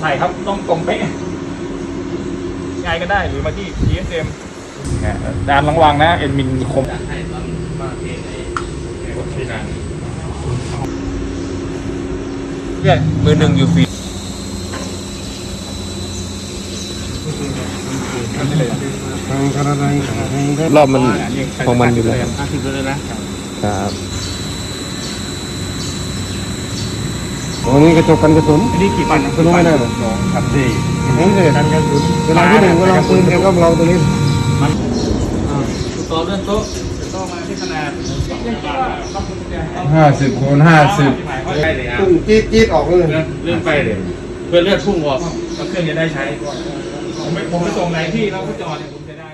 ใช่ครับต้องตรงเป๊ะยังไงก็ได้หรือมาที่ GSM เนี่ยดานระวังนะ เอ็นมินคมเนี่ยมือหนึ่งอยู่ฟรีรอบมันของมันอยู่แล้วห้าสิบเลยนะครับ วันนี้กระจกกันกระสุนอันนี้กี่ปันนะคุณรู้ไหมเนี่ยสองสามสี่เห็นเลยกันกระสุนเวลาที่หนึ่งก็ลองปืนเดียวก็ลองตัวนี้ต่อเลื่อนโต๊ะโต๊ะมาที่ขนาดห้าสิบคูณห้าสิบได้เลยอะตุ้งจี๊ดจี๊ดออกเลยเลื่อนไปเลยเพื่อเลือดพุ่งออกแล้วเครื่องจะได้ใช้ผมไม่ผมไปส่งไหนที่เราก็จอดเนี่ยผมจะได้